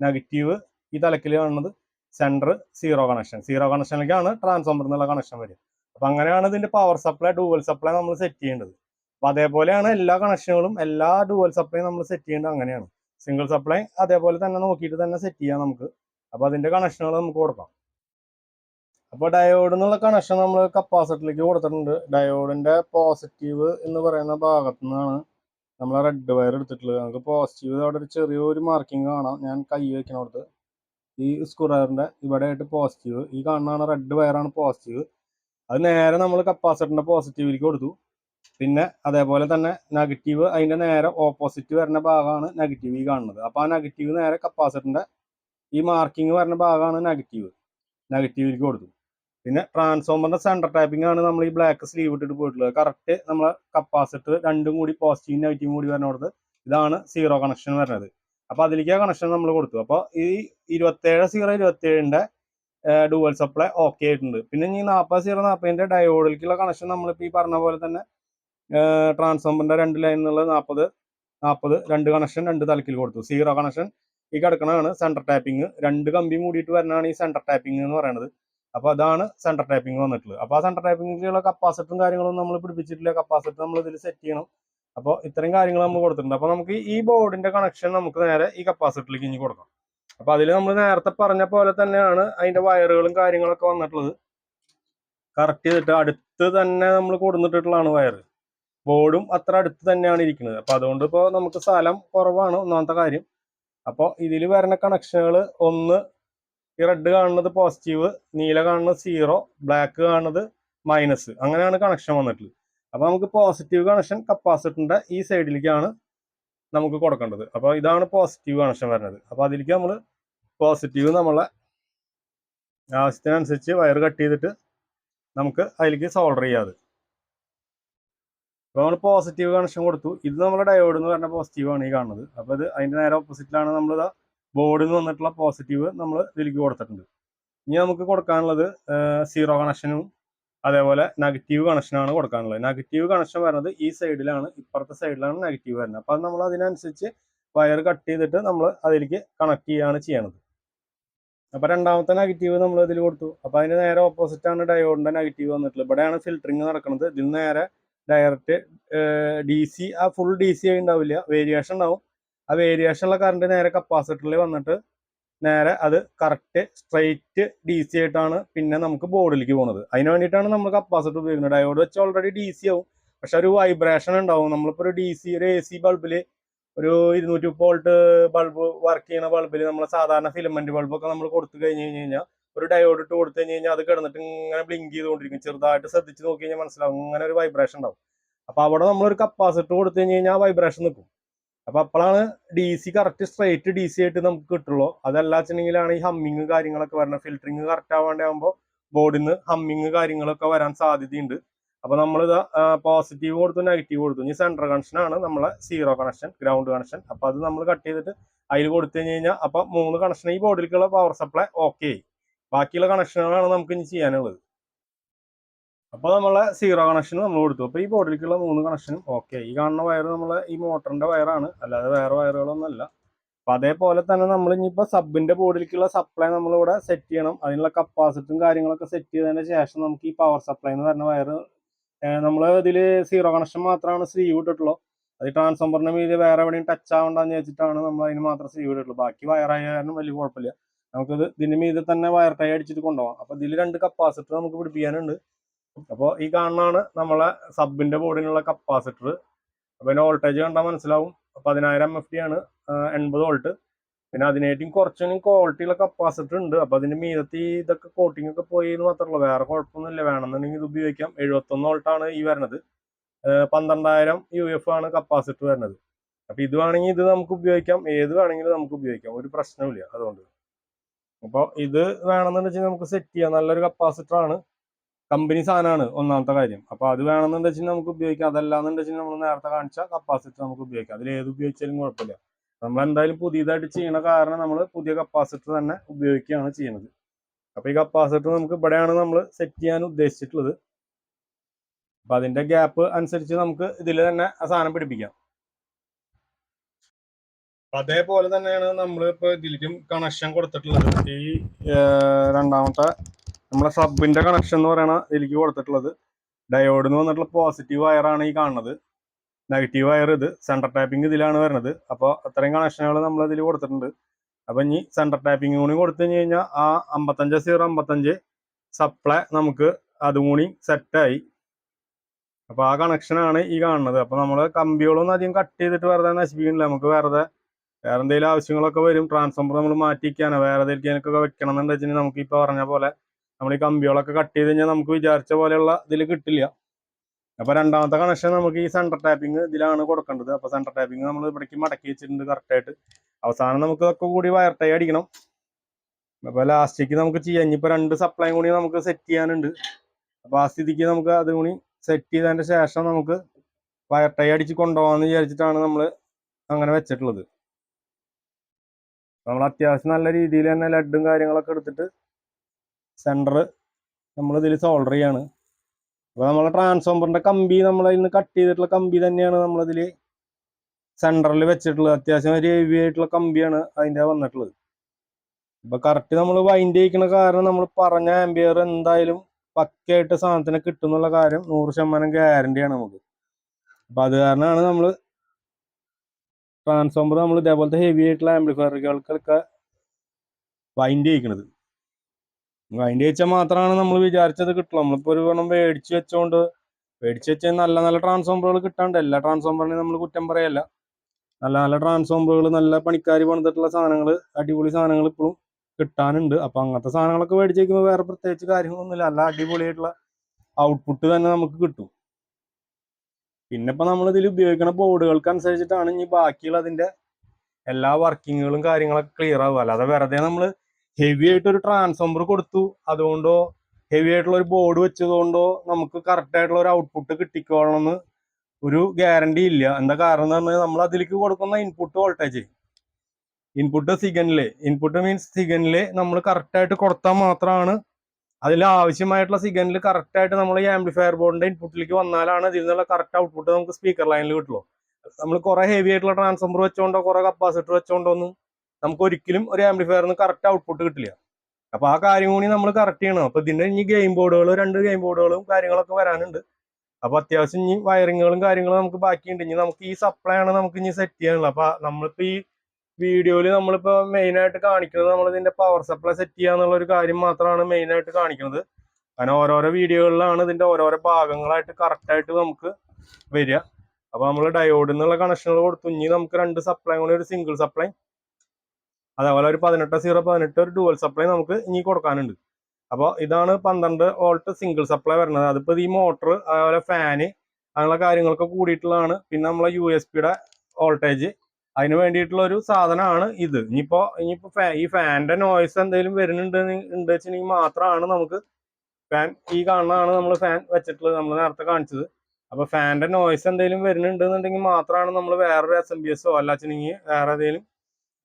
[SPEAKER 1] നെഗറ്റീവ് ഈ തലക്കിൽ കാണുന്നത് സെന്റർ സീറോ കണക്ഷൻ സീറോ കണക്ഷനിലേക്കാണ് ട്രാൻസ്ഫോമറിൽ നിന്നുള്ള കണക്ഷൻ വരിക. അപ്പം അങ്ങനെയാണ് ഇതിന്റെ പവർ സപ്ലൈ ഡുവൽ സപ്ലൈ നമ്മൾ സെറ്റ് ചെയ്യേണ്ടത്. അപ്പോൾ അതേപോലെയാണ് എല്ലാ കണക്ഷനുകളും എല്ലാ ഡുവൽ സപ്ലൈ നമ്മൾ സെറ്റ് ചെയ്യേണ്ടത് അങ്ങനെയാണ്. സിംഗിൾ സപ്ലൈ അതേപോലെ തന്നെ നോക്കിയിട്ട് തന്നെ സെറ്റ് ചെയ്യാം നമുക്ക്. അപ്പൊ അതിന്റെ കണക്ഷനുകൾ നമുക്ക് കൊടുക്കാം. അപ്പോൾ ഡയോഡ് എന്നുള്ള കണക്ഷൻ നമ്മൾ കപ്പാസിറ്ററിലേക്ക് കൊടുത്തിട്ടുണ്ട്. ഡയോഡിന്റെ പോസിറ്റീവ് എന്ന് പറയുന്ന ഭാഗത്തു നിന്നാണ് നമ്മൾ റെഡ് വയർ എടുത്തിട്ടുള്ളത്. നമുക്ക് പോസിറ്റീവ് അവിടെ ഒരു ചെറിയൊരു മാർക്കിംഗ് കാണാം. ഞാൻ കൈ വയ്ക്കണോടത്ത് ഈ സ്ക്വയറിന്റെ ഇവിടെ ആയിട്ട് പോസിറ്റീവ് ഈ കാണുന്നതാണ് റെഡ് വയറാണ് പോസിറ്റീവ് അത് നേരെ നമ്മൾ കപ്പാസിറ്ററിന്റെ പോസിറ്റീവിലേക്ക് കൊടുത്തു. പിന്നെ അതേപോലെ തന്നെ നെഗറ്റീവ് അതിന്റെ നേരെ ഓപ്പോസിറ്റ് വരുന്ന ഭാഗമാണ് നെഗറ്റീവ് ഈ കാണുന്നത്. അപ്പോൾ ആ നെഗറ്റീവ് നേരെ കപ്പാസിറ്ററിന്റെ ഈ മാർക്കിംഗ് വരുന്ന ഭാഗമാണ് നെഗറ്റീവ് നെഗറ്റീവിലേക്ക് കൊടുത്തു. പിന്നെ ട്രാൻസ്ഫോമറിന്റെ സെന്റർ ടാപ്പിംഗ് ആണ് നമ്മൾ ഈ ബ്ലാക്ക് സ്ലീവ് ഇട്ടിട്ട് പോയിട്ടുള്ളത്. കറക്റ്റ് നമ്മളെ കപ്പാസിറ്റർ രണ്ടും കൂടി പോസിറ്റീവും നെഗറ്റീവും കൂടി വരുന്നിടത്ത് ഇതാണ് സീറോ കണക്ഷൻ വരുന്നത്. അപ്പൊ അതിലേക്ക് ആ കണക്ഷൻ നമ്മൾ കൊടുത്തു. അപ്പൊ ഈ ഇരുപത്തേഴ് സീറോ ഇരുപത്തേഴിന്റെ ഡുവൽ സപ്ലൈ ഓക്കെ ആയിട്ടുണ്ട്. പിന്നെ ഈ നാൽപ്പത് സീറോ നാൽപ്പതിന്റെ ഡയോഡിലേക്കുള്ള കണക്ഷൻ നമ്മളിപ്പോൾ ഈ പറഞ്ഞ പോലെ തന്നെ ട്രാൻസ്ഫോമറിന്റെ രണ്ട് ലൈൻ എന്നുള്ള നാൽപ്പത് നാൽപ്പത് രണ്ട് കണക്ഷൻ രണ്ട് തലക്കിൽ കൊടുത്തു. സീറോ കണക്ഷൻ ഈ കിടക്കണതാണ് സെന്റർ ടാപ്പിംഗ് രണ്ട് കമ്പി മൂടിയിട്ട് വരുന്നതാണ് ഈ സെന്റർ ടാപ്പിംഗ് എന്ന് പറയുന്നത് അപ്പോൾ അതാണ് സെന്റർ ടാപ്പിംഗ് വന്നിട്ടുള്ളത്. അപ്പോൾ ആ സെന്റർ ടാപ്പിംഗിലുള്ള കപ്പാസിറ്ററും കാര്യങ്ങളൊന്നും നമ്മൾ പിടിപ്പിച്ചിട്ടില്ല. കപ്പാസിറ്റർ നമ്മൾ ഇതിൽ സെറ്റ് ചെയ്യണം. അപ്പോൾ ഇത്രയും കാര്യങ്ങൾ നമ്മൾ കൊടുത്തിട്ടുണ്ട്. അപ്പോൾ നമുക്ക് ഈ ബോർഡിന്റെ കണക്ഷൻ നമുക്ക് നേരെ ഈ കപ്പാസിറ്ററിലേക്ക് ഇനി കൊടുക്കാം. അപ്പോൾ അതിൽ നമ്മൾ നേരത്തെ പറഞ്ഞ പോലെ തന്നെയാണ് അതിന്റെ വയറുകളും കാര്യങ്ങളൊക്കെ വന്നിട്ടുള്ളത്. കറക്റ്റ് ചെയ്തിട്ട് അടുത്ത് തന്നെ നമ്മൾ കൊടുത്തിട്ടുള്ളതാണ് വയർ ബോർഡും അത്ര അടുത്ത് തന്നെയാണ് ഇരിക്കുന്നത്. അപ്പോൾ അതുകൊണ്ട് ഇപ്പോൾ നമുക്ക് സ്ഥലം കുറവാണ് ഒന്നാമത്തെ കാര്യം. അപ്പോൾ ഇതിൽ വരുന്ന കണക്ഷനുകൾ ഒന്ന് ഈ റെഡ് കാണുന്നത് പോസിറ്റീവ് നീല കാണുന്നത് സീറോ ബ്ലാക്ക് കാണുന്നത് മൈനസ് അങ്ങനെയാണ് കണക്ഷൻ വന്നിട്ടുള്ളത്. അപ്പോൾ നമുക്ക് പോസിറ്റീവ് കണക്ഷൻ കപ്പാസിറ്ററിന്റെ ഈ സൈഡിലേക്കാണ് നമുക്ക് കൊടുക്കേണ്ടത്. അപ്പോൾ ഇതാണ് പോസിറ്റീവ് കണക്ഷൻ വരുന്നത്. അപ്പോൾ അതിലേക്ക് നമ്മൾ പോസിറ്റീവ് നമ്മളെ ആവശ്യത്തിനനുസരിച്ച് വയർ കട്ട് ചെയ്തിട്ട് നമുക്ക് അതിലേക്ക് സോൾഡർ ചെയ്യാതെ അപ്പോൾ നമ്മൾ പോസിറ്റീവ് കണക്ഷൻ കൊടുത്തു. ഇത് നമ്മുടെ ഡയോഡ് എന്ന് പറഞ്ഞ പോസിറ്റീവ് ആണ് ഈ കാണുന്നത്. അപ്പോൾ ഇത് അതിന്റെ നേരെ ഓപ്പോസിറ്റിലാണ് നമ്മൾ ബോർഡിൽ നിന്ന് വന്നിട്ടുള്ള പോസിറ്റീവ് നമ്മൾ ഇതിലേക്ക് കൊടുത്തിട്ടുണ്ട്. ഇനി നമുക്ക് കൊടുക്കാനുള്ളത് സീറോ കണക്ഷനും അതേപോലെ നെഗറ്റീവ് കണക്ഷനാണ് കൊടുക്കാനുള്ളത്. നെഗറ്റീവ് കണക്ഷൻ വരുന്നത് ഈ സൈഡിലാണ് ഇപ്പുറത്തെ സൈഡിലാണ് നെഗറ്റീവ് വരുന്നത്. അപ്പോൾ നമ്മൾ അതിനനുസരിച്ച് വയർ കട്ട് ചെയ്തിട്ട് നമ്മൾ അതിലേക്ക് കണക്ട് ചെയ്യുകയാണ് ചെയ്യണത്. അപ്പോൾ രണ്ടാമത്തെ നെഗറ്റീവ് നമ്മൾ ഇതിൽ കൊടുത്തു. അപ്പോൾ അതിന് നേരെ ഓപ്പോസിറ്റ് ആണ് ഡയോഡിന്റെ നെഗറ്റീവ് വന്നിട്ടുള്ളത്. ഇവിടെയാണ് ഫിൽറ്ററിങ് നടക്കുന്നത് ഇതിൽ നേരെ ഡയറക്റ്റ് ഡി സി ആ ഫുൾ ഡി സി ആയി ഉണ്ടാവില്ല. വേരിയേഷൻ ഉണ്ടാവും. ആ വേരിയേഷൻ ഉള്ള കറണ്ട് നേരെ കപ്പാസിറ്ററിൽ വന്നിട്ട് നേരെ അത് കറക്റ്റ് സ്ട്രൈറ്റ് ഡി സി ആയിട്ടാണ് പിന്നെ നമുക്ക് ബോർഡിലേക്ക് പോകുന്നത് അതിന് വേണ്ടിയിട്ടാണ് നമ്മൾ കപ്പാസിറ്റർ ഉപയോഗിക്കുന്നത്. ഡയോഡ് വെച്ച് ഓൾറെഡി ഡി സി ആവും. പക്ഷെ ഒരു വൈബ്രേഷൻ ഉണ്ടാവും. നമ്മളിപ്പോൾ ഒരു ഡി സി ഒരു എ സി ബൾബിൽ ഒരു ഇരുന്നൂറ്റി വോൾട്ട് ബൾബ് വർക്ക് ചെയ്യുന്ന ബൾബിൽ നമ്മൾ സാധാരണ ഫിലമെന്റ് ബൾബൊക്കെ നമ്മൾ കൊടുത്തു കഴിഞ്ഞ് കഴിഞ്ഞ് കഴിഞ്ഞാൽ ഒരു ഡയോഡ് ഇട്ട് കൊടുത്തു കഴിഞ്ഞ് കഴിഞ്ഞാൽ അത് കിടന്നിട്ട് ഇങ്ങനെ ബ്ലിങ്ക് ചെയ്തുകൊണ്ടിരിക്കും. ചെറുതായിട്ട് ശ്രദ്ധിച്ച് നോക്കി കഴിഞ്ഞാൽ മനസ്സിലാവും. ഇങ്ങനെ ഒരു വൈബ്രേഷൻ ഉണ്ടാവും. അപ്പൊ അവിടെ നമ്മൾ ഒരു കപ്പാസിറ്റർ കൊടുത്തു കഴിഞ്ഞ് കഴിഞ്ഞാൽ വൈബ്രേഷൻ നിൽക്കും. അപ്പൊ അപ്പോഴാണ് D C correct straight D C ആയിട്ട് നമുക്ക് കിട്ടുള്ളൂ. അതല്ല വെച്ചിട്ടുണ്ടെങ്കിലാണ് ഈ ഹമ്മിങ് കാര്യങ്ങളൊക്കെ വരുന്നത് ഫിൽറ്ററിങ് കറക്റ്റ് ആവാണ്ടാകുമ്പോൾ ബോർഡിൽ നിന്ന് ഹമ്മിങ് കാര്യങ്ങളൊക്കെ വരാൻ സാധ്യതയുണ്ട്. അപ്പൊ ഇത് പോസിറ്റീവ് കൊടുത്തു നെഗറ്റീവ് കൊടുത്തു. ഇനി സെൻട്രൽ കണക്ഷൻ ആണ് നമ്മളെ സീറോ കണക്ഷൻ ഗ്രൗണ്ട് കണക്ഷൻ അപ്പൊ അത് നമ്മൾ കട്ട് ചെയ്തിട്ട് അതിൽ കൊടുത്തു കഴിഞ്ഞ് കഴിഞ്ഞാൽ അപ്പൊ മൂന്ന് കണക്ഷൻ ഈ ബോർഡിലേക്കുള്ള പവർ സപ്ലൈ ഓക്കെ ആയി. ബാക്കിയുള്ള കണക്ഷനുകളാണ് നമുക്ക് ഇനി ചെയ്യാനുള്ളത്. അപ്പോൾ നമ്മളെ സീറോ കണക്ഷൻ നമ്മൾ കൊടുത്തു. അപ്പോൾ ഈ ബോർഡിലേക്കുള്ള മൂന്ന് കണക്ഷനും ഓക്കെ ഈ കാണുന്ന വയർ നമ്മളെ ഈ മോട്ടറിന്റെ വയറാണ് അല്ലാതെ വേറെ വയറുകളൊന്നും അല്ല അപ്പൊ അതേപോലെ തന്നെ നമ്മൾ ഇനിയിപ്പോ സബിന്റെ ബോർഡിലേക്കുള്ള സപ്ലൈ നമ്മളിവിടെ സെറ്റ് ചെയ്യണം. അതിനുള്ള കപ്പാസിറ്റും കാര്യങ്ങളൊക്കെ സെറ്റ് ചെയ്തതിന് ശേഷം നമുക്ക് ഈ പവർ സപ്ലൈ എന്ന് പറഞ്ഞ വയർ നമ്മൾ ഇതിൽ സീറോ കണക്ഷൻ മാത്രമാണ് സ്ലീവ് ഇട്ടിട്ടുള്ളൂ. അത് ട്രാൻസ്ഫോമറിന്റെ മീതി വേറെ എവിടെയും ടച്ച് ആവണ്ടെന്ന് വെച്ചിട്ടാണ് നമ്മൾ അതിന് മാത്രം സ്ലീവ് ഇട്ടിട്ടുള്ളൂ. ബാക്കി വയറായ കാരണം വലിയ കുഴപ്പമില്ല. നമുക്കിത് ഇതിന് മീതെ തന്നെ വയർ ടൈ അടിച്ചിട്ട് കൊണ്ടുപോകാം അപ്പൊ ഇതിൽ രണ്ട് കപ്പാസിറ്റർ നമുക്ക് പിടിപ്പിക്കാനുണ്ട്. അപ്പോൾ ഈ കാണുന്നതാണ് നമ്മളെ സബിന്റെ ബോർഡിനുള്ള കപ്പാസിറ്റർ അപ്പൊ അതിന് വോൾട്ടേജ് കണ്ടാൽ മനസ്സിലാവും. പതിനായിരം എഫ് ടി ആണ് എൺപത് വോൾട്ട് പിന്നെ അതിനേറ്റും കുറച്ചും ക്വാളിറ്റിയുള്ള കപ്പാസിറ്റർ ഉണ്ട്. അപ്പൊ അതിന്റെ മീതത്തി ഇതൊക്കെ കോട്ടിംഗ് ഒക്കെ പോയി എന്ന് മാത്രമല്ല വേറെ കുഴപ്പമൊന്നുമില്ല. വേണമെന്നുണ്ടെങ്കിൽ ഇത് ഉപയോഗിക്കാം. എഴുപത്തൊന്ന് വോൾട്ടാണ് ഈ വരുന്നത് പന്ത്രണ്ടായിരം യു എഫ് ആണ് കപ്പാസിറ്റർ വരുന്നത് അപ്പൊ ഇത് വേണമെങ്കിൽ ഇത് നമുക്ക് ഉപയോഗിക്കാം. ഏത് വേണമെങ്കിലും നമുക്ക് ഉപയോഗിക്കാം. ഒരു പ്രശ്നവുമില്ല. അതുകൊണ്ട് അപ്പോൾ ഇത് വേണമെന്നുണ്ടെങ്കിൽ നമുക്ക് സെറ്റ് ചെയ്യാം. നല്ലൊരു കപ്പാസിറ്റർ ആണ്. കമ്പനി സാധനമാണ് ഒന്നാമത്തെ കാര്യം. അപ്പൊ അത് വേണമെന്നുണ്ടെങ്കിൽ നമുക്ക് ഉപയോഗിക്കാം. അതല്ലാന്നുണ്ടെങ്കിൽ നമ്മൾ നേരത്തെ കാണിച്ച കപ്പാസിറ്റർ നമുക്ക് ഉപയോഗിക്കാം. അതിൽ ഏത് ഉപയോഗിച്ചാലും കുഴപ്പമില്ല. നമ്മൾ എന്തായാലും പുതിയതായിട്ട് ചെയ്യണ കാരണം നമ്മൾ പുതിയ കപ്പാസിറ്റർ തന്നെ ഉപയോഗിക്കുകയാണ് ചെയ്യുന്നത്. അപ്പൊ ഈ കപ്പാസിറ്റർ നമുക്ക് ഇവിടെയാണ് നമ്മൾ സെറ്റ് ചെയ്യാൻ ഉദ്ദേശിച്ചിട്ടുള്ളത്. അപ്പൊ അതിന്റെ ഗ്യാപ്പ് അനുസരിച്ച് നമുക്ക് ഇതിൽ തന്നെ ആ സാധനം പിടിപ്പിക്കാം. അതേപോലെ തന്നെയാണ് നമ്മൾ ഇപ്പൊ ഇതിലേക്കും കണക്ഷൻ കൊടുത്തിട്ടുള്ളത്. ഈ രണ്ടാമത്തെ നമ്മളെ സബിന്റെ കണക്ഷൻ എന്ന് പറയുന്ന ഇതിലേക്ക് കൊടുത്തിട്ടുള്ളത്. ഡയോഡ് എന്ന് വന്നിട്ടുള്ള പോസിറ്റീവ് വയറാണ് ഈ കാണുന്നത്. നെഗറ്റീവ് വയർ ഇത് സെന്റർ ടാപ്പിംഗ് ഇതിലാണ് വരുന്നത്. അപ്പോൾ അത്രയും കണക്ഷനുകൾ നമ്മൾ ഇതിൽ കൊടുത്തിട്ടുണ്ട്. അപ്പം ഇനി സെന്റർ ടാപ്പിംഗ് കൂടി കൊടുത്തു കഴിഞ്ഞ് കഴിഞ്ഞാൽ ആ അമ്പത്തഞ്ച് സീറോ അമ്പത്തഞ്ച് സപ്ലൈ നമുക്ക് അതും കൂടി സെറ്റായി അപ്പോൾ ആ കണക്ഷനാണ് ഈ കാണുന്നത്. അപ്പോൾ നമ്മൾ കമ്പികളൊന്നും അധികം കട്ട് ചെയ്തിട്ട് വെറുതെ നശിപ്പിക്കുന്നില്ല. നമുക്ക് വെറുതെ വേറെ എന്തെങ്കിലും ആവശ്യങ്ങളൊക്കെ വരും. ട്രാൻസ്ഫോമർ നമ്മൾ മാറ്റിക്കാണ് വേറെ ഏതെങ്കിലുമൊക്കെ വെക്കണം എന്നുണ്ടെങ്കിൽ നമുക്ക് ഇപ്പോൾ പറഞ്ഞ പോലെ നമ്മൾ ഈ കമ്പികളൊക്കെ കട്ട് ചെയ്ത് കഴിഞ്ഞാൽ നമുക്ക് വിചാരിച്ച പോലെയുള്ള ഇതിൽ കിട്ടില്ല. അപ്പൊ രണ്ടാമത്തെ കണക്ഷൻ നമുക്ക് ഈ സെന്റർ ടാപ്പിംഗ് ഇതിലാണ് കൊടുക്കേണ്ടത്. അപ്പൊ സെന്റർ ടാപ്പിംഗ് നമ്മൾ ഇവിടേക്ക് മടക്കി വെച്ചിട്ടുണ്ട് കറക്റ്റ് ആയിട്ട്. അവസാനം നമുക്ക് ഇതൊക്കെ കൂടി വയർ ടൈ അടിക്കണം. അപ്പൊ ലാസ്റ്റിക്ക് നമുക്ക് ചെയ്യാം. ഇനിയിപ്പോ രണ്ട് സപ്ലൈ കൂടി നമുക്ക് സെറ്റ് ചെയ്യാനുണ്ട്. അപ്പൊ ആ സ്ഥിതിക്ക് നമുക്ക് അതും കൂടി സെറ്റ് ചെയ്തതിന്റെ ശേഷം നമുക്ക് വയർ ടൈ അടിച്ച് കൊണ്ടുപോകാമെന്ന് വിചാരിച്ചിട്ടാണ് നമ്മൾ അങ്ങനെ വെച്ചിട്ടുള്ളത്. നമ്മൾ അത്യാവശ്യം നല്ല രീതിയിൽ തന്നെ ലഡും കാര്യങ്ങളൊക്കെ എടുത്തിട്ട് സെന്റർ നമ്മൾ ഇതിൽ സോൾഡർ ചെയ്യാണ്. അപ്പോൾ നമ്മളെ ട്രാൻസ്ഫോമറിന്റെ കമ്പി നമ്മൾ ഇന്ന് കട്ട് ചെയ്തിട്ടുള്ള കമ്പി തന്നെയാണ് നമ്മളിതിൽ സെന്ററിൽ വെച്ചിട്ടുള്ളത്. അത്യാവശ്യം ഒരു ഹെവി ആയിട്ടുള്ള കമ്പിയാണ് അതിന്റെ വന്നിട്ടുള്ളത്. ഇപ്പൊ കറക്റ്റ് നമ്മൾ വൈൻഡ് ചെയ്യിക്കുന്ന കാരണം നമ്മൾ പറഞ്ഞ ആംബിയർ എന്തായാലും പക്കയായിട്ട് സാധനത്തിന് കിട്ടും എന്നുള്ള കാര്യം നൂറ് ശതമാനം ഗ്യാരണ്ടിയാണ് നമുക്ക്. അപ്പൊ അത് കാരണമാണ് നമ്മൾ ട്രാൻസ്ഫോമർ നമ്മൾ ഇതേപോലത്തെ ഹെവി ആയിട്ടുള്ള ആംപ്ലിഫയറുകൾക്കൊക്കെ വൈൻഡ് ചെയ്യിക്കണത്. വൈൻഡ് ചെയ്യിച്ചാൽ മാത്രമാണ് നമ്മൾ വിചാരിച്ചത് കിട്ടുള്ളൂ. നമ്മളിപ്പോൾ ഒരു ഗുണം മേടിച്ച് വെച്ചോണ്ട് മേടിച്ച് വെച്ചാൽ നല്ല നല്ല ട്രാൻസ്ഫോമറുകൾ കിട്ടാണ്ട് എല്ലാ ട്രാൻസ്ഫോമറിനെയും നമ്മൾ കുറ്റം പറയല്ല. നല്ല നല്ല ട്രാൻസ്ഫോമറുകൾ നല്ല പണിക്കാർ പണിതിട്ടുള്ള സാധനങ്ങൾ അടിപൊളി സാധനങ്ങൾ ഇപ്പോഴും കിട്ടാനുണ്ട്. അപ്പം അങ്ങനത്തെ സാധനങ്ങളൊക്കെ മേടിച്ച് വെക്കുമ്പോൾ വേറെ പ്രത്യേകിച്ച് കാര്യങ്ങളൊന്നുമില്ല. നല്ല അടിപൊളിയായിട്ടുള്ള ഔട്ട്പുട്ട് തന്നെ നമുക്ക് കിട്ടും. പിന്നെ ഇപ്പൊ നമ്മൾ ഇതിൽ ഉപയോഗിക്കുന്ന ബോർഡുകൾക്ക് അനുസരിച്ചിട്ടാണ് ഇനി ബാക്കിയുള്ള അതിന്റെ എല്ലാ വർക്കിങ്ങുകളും കാര്യങ്ങളൊക്കെ ക്ലിയർ ആവുക. അല്ലാതെ വെറുതെ നമ്മൾ ഹെവി ആയിട്ട് ഒരു ട്രാൻസ്ഫോമർ കൊടുത്തു അതുകൊണ്ടോ ഹെവി ആയിട്ടുള്ള ഒരു ബോർഡ് വെച്ചതുകൊണ്ടോ നമുക്ക് കറക്റ്റ് ആയിട്ടുള്ള ഒരു ഔട്ട്പുട്ട് കിട്ടിക്കോളണമെന്ന് ഒരു ഗ്യാരണ്ടി ഇല്ല. എന്താ കാരണം എന്ന് പറഞ്ഞാൽ നമ്മൾ അതിലേക്ക് കൊടുക്കുന്ന input voltage input signal input means signal നമ്മൾ കറക്റ്റ് ആയിട്ട് കൊടുത്താൽ മാത്രമാണ് അതിൽ ആവശ്യമായിട്ടുള്ള സിഗ്നൽ കറക്റ്റ് ആയിട്ട് നമ്മൾ ഈ ആംപ്ലിഫയർ ബോർഡിന്റെ ഇൻപുട്ടിലേക്ക് വന്നാലാണ് ഇതിൽ നിന്നുള്ള കറക്റ്റ് ഔട്ട്പുട്ട് നമുക്ക് സ്പീക്കർ ലൈനിൽ കിട്ടുള്ളൂ. നമ്മൾ കുറെ ഹെവി ആയിട്ടുള്ള ട്രാൻസ്ഫോമർ വെച്ചോണ്ടോ കുറെ കപ്പാസിറ്റർ വെച്ചോണ്ടോ ഒന്നും നമുക്ക് ഒരിക്കലും ഒരു ആംപ്ലിഫയറിന് കറക്റ്റ് ഔട്ട്പുട്ട് കിട്ടില്ല. അപ്പൊ ആ കാര്യം കൂടി നമ്മൾ കറക്റ്റ് ചെയ്യണം. അപ്പൊ ഇതിന്റെ ഇനി ഗെയിം ബോർഡുകൾ രണ്ട് ഗെയിം ബോർഡുകളും കാര്യങ്ങളൊക്കെ വരാനുണ്ട്. അപ്പൊ അത്യാവശ്യം ഇനി വയറിങ്ങുകളും കാര്യങ്ങളും നമുക്ക് ബാക്കിയുണ്ട്. ഇനി നമുക്ക് ഈ സപ്ലൈ ആണ് നമുക്ക് ഇനി സെറ്റ് ചെയ്യാനുള്ളത്. അപ്പൊ നമ്മളിപ്പോ ഈ വീഡിയോയിൽ മെയിൻ ആയിട്ട് കാണിക്കുന്നത് നമ്മൾ ഇതിന്റെ പവർ സപ്ലൈ സെറ്റ് ചെയ്യാന്നുള്ള ഒരു കാര്യം മാത്രമാണ് മെയിൻ ആയിട്ട് കാണിക്കുന്നത്. കാരണം ഓരോരോ വീഡിയോകളിലാണ് ഇതിന്റെ ഓരോരോ ഭാഗങ്ങളായിട്ട് കറക്റ്റ് ആയിട്ട് നമുക്ക് വരിക. അപ്പൊ നമ്മൾ ഡയോഡിൽ നിന്നുള്ള കണക്ഷനുകൾ കൊടുത്തു. ഇനി നമുക്ക് രണ്ട് സപ്ലൈ കൂടി ഒരു സിംഗിൾ സപ്ലൈ അതേപോലെ ഒരു പതിനെട്ട് സീറോ പതിനെട്ട് ഒരു ഡുവൽ സപ്ലൈ നമുക്ക് ഇനി കൊടുക്കാനുണ്ട്. അപ്പോൾ ഇതാണ് പന്ത്രണ്ട് വോൾട്ട് സിംഗിൾ സപ്ലൈ വരുന്നത്. അതിപ്പോൾ ഈ മോട്ടർ അതേപോലെ ഫാന് അങ്ങനെയുള്ള കാര്യങ്ങളൊക്കെ കൂടിയിട്ടുള്ളതാണ്. പിന്നെ നമ്മളെ യു എസ് പിയുടെ വോൾട്ടേജ് അതിന് വേണ്ടിയിട്ടുള്ള ഒരു സാധനമാണ് ഇത്. ഇനിയിപ്പോ ഇനിയിപ്പോ ഈ ഫാനിന്റെ നോയ്സ് എന്തെങ്കിലും വരുന്നുണ്ട് ഉണ്ട് വെച്ചിട്ടുണ്ടെങ്കിൽ മാത്രമാണ് നമുക്ക് ഫാൻ ഈ കാണുന്നതാണ് നമ്മൾ ഫാൻ വെച്ചിട്ടുള്ളത് നമ്മൾ നേരത്തെ കാണിച്ചത്. അപ്പൊ ഫാനിന്റെ നോയ്സ് എന്തെങ്കിലും വരുന്നുണ്ട് എന്നുണ്ടെങ്കിൽ മാത്രമാണ് നമ്മൾ വേറൊരു എസ് എം ബി എസോ അല്ലാച്ചിട്ടുണ്ടെങ്കിൽ വേറെ ഏതെങ്കിലും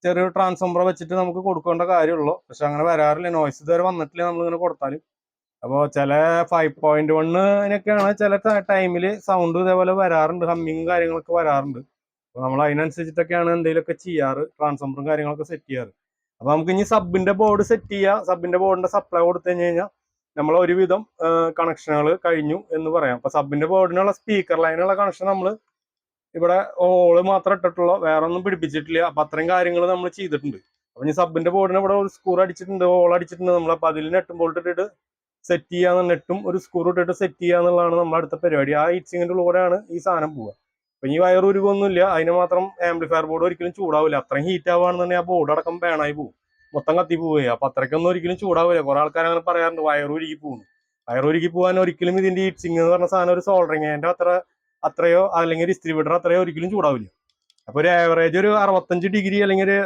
[SPEAKER 1] ചെറിയൊരു ട്രാൻസ്ഫോമർ വെച്ചിട്ട് നമുക്ക് കൊടുക്കേണ്ട കാര്യമുള്ളൂ. പക്ഷെ അങ്ങനെ വരാറില്ല. നോയ്സ് ഇതുവരെ വന്നിട്ടില്ല നമ്മളിങ്ങനെ കൊടുത്താലും. അപ്പോൾ ചില ഫൈവ് പോയിന്റ് വണ്ണിനൊക്കെയാണ് ചില ടൈമിൽ സൗണ്ട് ഇതേപോലെ വരാറുണ്ട്. ഹമ്മിങ് കാര്യങ്ങളൊക്കെ വരാറുണ്ട്. അപ്പോൾ നമ്മൾ അതിനനുസരിച്ചിട്ടൊക്കെയാണ് എന്തെങ്കിലുമൊക്കെ ചെയ്യാറ് ട്രാൻസ്ഫോമറും കാര്യങ്ങളൊക്കെ സെറ്റ് ചെയ്യാറ്. അപ്പോൾ നമുക്ക് ഇനി സബിന്റെ ബോർഡ് സെറ്റ് ചെയ്യാം. സബിന്റെ ബോർഡിന്റെ സപ്ലൈ കൊടുത്തു കഴിഞ്ഞ് കഴിഞ്ഞാൽ നമ്മൾ ഒരുവിധം കണക്ഷനുകൾ കഴിഞ്ഞു എന്ന് പറയാം. അപ്പൊ സബിന്റെ ബോർഡിനുള്ള സ്പീക്കർ ലൈനുള്ള കണക്ഷൻ നമ്മൾ ഇവിടെ ഓൾ മാത്രം ഇട്ടിട്ടുള്ള വേറെ ഒന്നും പിടിപ്പിച്ചിട്ടില്ല. അപ്പൊ അത്രയും കാര്യങ്ങൾ നമ്മൾ ചെയ്തിട്ടുണ്ട്. അപ്പൊ ഇനി സബിന്റെ ബോർഡിന് ഇവിടെ ഒരു സ്കൂർ അടിച്ചിട്ടുണ്ട് ഓൾ അടിച്ചിട്ടുണ്ട് നമ്മൾ അപ്പൊ അതിൽ നെട്ടും ബോൾട്ട് ഇട്ടിട്ട് സെറ്റ് ചെയ്യാന്ന് നെട്ടും ഒരു സ്കൂർ ഇട്ടിട്ട് സെറ്റ് ചെയ്യാന്നുള്ളതാണ് നമ്മുടെ അടുത്ത പരിപാടി. ആ ഇച്ചിങ്ങിന്റെ ഉള്ളിലൂടെയാണ് ഈ സാധനം പോവുക. അപ്പൊ ഈ വയർ ഉരുവൊന്നുമില്ല അതിന് മാത്രം ആംപ്ലിഫയർ ബോർഡ് ഒരിക്കലും ചൂടാവില്ല അത്രയും ഹീറ്റ് ആവുകയാണെന്നുണ്ടെങ്കിൽ ആ ബോർഡ് അടക്കം ബാണായി പോകും മൊത്തം കത്തി പോവുക അപ്പൊ അത്രയ്ക്കൊന്നും ഒരിക്കലും ചൂടാവില്ല കുറെ ആൾക്കാർ അങ്ങനെ പറയാറുണ്ട് വയർ ഉരുകി പോകുന്നു വയർ ഉരുകി പോകാൻ ഒരിക്കലും ഇതിന്റെ ഹീറ്റ്സിങ് എന്ന് പറഞ്ഞ സാധനം ഒരു സോൾഡറിങ് അതിന്റെ അത്ര അത്രയോ അല്ലെങ്കിൽ ഡിസ്ട്രിബ്യൂട്ടർ അത്രയോ ഒരിക്കലും ചൂടാവില്ല അപ്പൊ ഒരു ആവറേജ് ഒരു അറുപത്തഞ്ച് ഡിഗ്രി അല്ലെങ്കിൽ ഒരു